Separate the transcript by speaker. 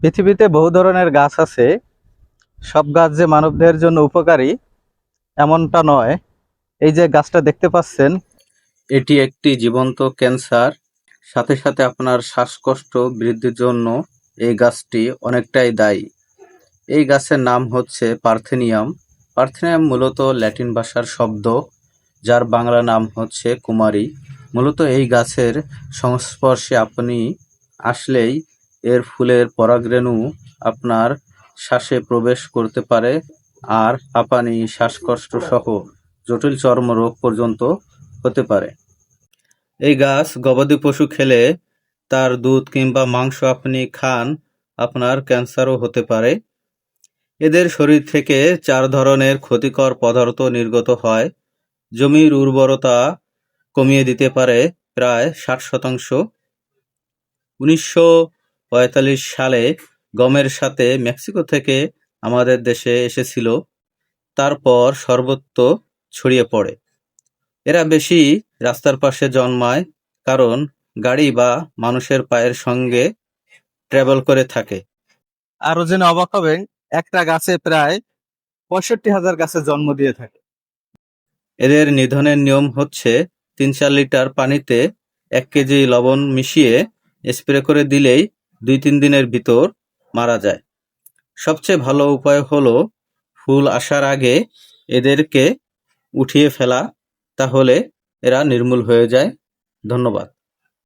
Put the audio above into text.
Speaker 1: পৃথিবীতে বহু ধরনের গাছ আছে। সব গাছ যে মানবদেহের জন্য উপকারী, এমনটা নয়। এই যে গাছটা দেখতে পাচ্ছেন, এটি একটি জীবন্ত ক্যান্সার। সাথে সাথে আপনার শ্বাসকষ্ট বৃদ্ধির জন্য এই গাছটি অনেকটাই দায়ী। এই গাছের নাম হচ্ছে পার্থেনিয়াম। পার্থেনিয়াম মূলত ল্যাটিন ভাষার শব্দ, যার বাংলা নাম হচ্ছে কুমারী। মূলত এই গাছের সংস্পর্শে আপনি আসলেই এর ফুলের পরাগরেণু আপনার শ্বাসে প্রবেশ করতে পারে আর হাঁপানি, শ্বাসকষ্ট সহ জটিল চর্মরোগ পর্যন্ত হতে পারে। এই গাছ গবাদি পশু খেলে তার দুধ কিংবা মাংস আপনি খান, আপনার ক্যান্সারও হতে পারে। এদের শরীর থেকে চার ধরনের ক্ষতিকর পদার্থ নির্গত হয়। জমির উর্বরতা কমিয়ে দিতে পারে প্রায় ষাট শতাংশ। উনিশশো পঁয়তাল্লিশ সালে গমের সাথে মেক্সিকো থেকে আমাদের দেশে এসেছিল। তারপর সর্বত্র ছড়িয়ে পড়ে। এরা বেশি রাস্তার পাশে জন্মায় কারণ গাড়ি বা মানুষের পায়ের সঙ্গে ট্রাভেল করে থাকে। আরও যেন অবাক হবেন একটা গাছে প্রায় পঁয়ষট্টি হাজার গাছে জন্ম দিয়ে থাকে। এদের নিধনের নিয়ম হচ্ছে তিন চার লিটার পানিতে এক কেজি লবণ মিশিয়ে স্প্রে করে দিলেই দুই তিন দিনের ভিতর মারা যায়। সবচেয়ে ভালো উপায় হলো ফুল আসার আগে এদেরকে উঠিয়ে ফেলা, তাহলে এরা নির্মূল হয়ে যায়। ধন্যবাদ।